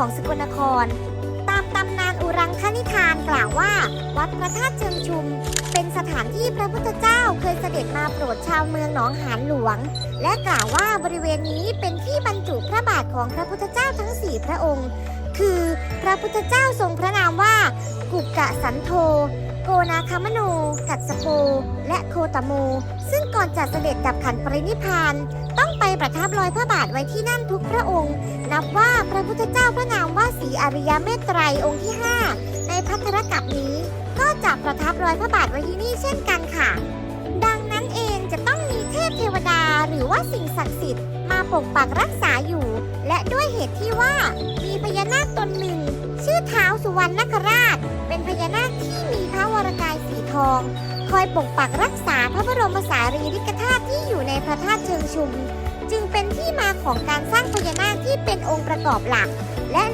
ของสกลนคร ตามตำนานอุรังคณิธานกล่าวว่า วัดพระธาตุเชิงชุม เป็นสถานที่พระพุทธเจ้าเคยเสด็จมาโปรดชาวเมืองหนองหานหลวง และกล่าวว่าบริเวณนี้เป็นที่บรรจุพระบาทของพระพุทธเจ้าทั้งสี่พระองค์ คือพระพุทธเจ้าทรงพระนามว่า กุกกะสันโธโกนาคามโน กัสสโป และโคตโม ซึ่งก่อนจะเสด็จดับขันปรินิพพาน ต้องไปประทับรอยพระบาทไว้ที่นั่นทุกพระองค์ นับว่า พระพุทธเจ้าพระนามว่าศรีอริยเมตไตรองค์ที่ 5 ในพัทธรกัปนี้ ก็จะประทับรอยพระบาทไว้ที่นี่เช่นกันค่ะ ดังนั้นเองจะต้องมีเทพเทวดาหรือว่าสิ่งศักดิ์สิทธิ์มาปกปักรักษาอยู่ และด้วยเหตุที่ว่า มีพญานาคตนหนึ่ง ชื่อเท้าสุวรรณนคราช เป็นพญานาคที่มีพระวรกายสีทอง คอยปกปักรักษาพระบรมสารีริกธาตุที่อยู่ในพระธาตุเชิงชุม จึงเป็นที่มาของการสร้างพญานาคที่เป็นองค์ประกอบหลัก และ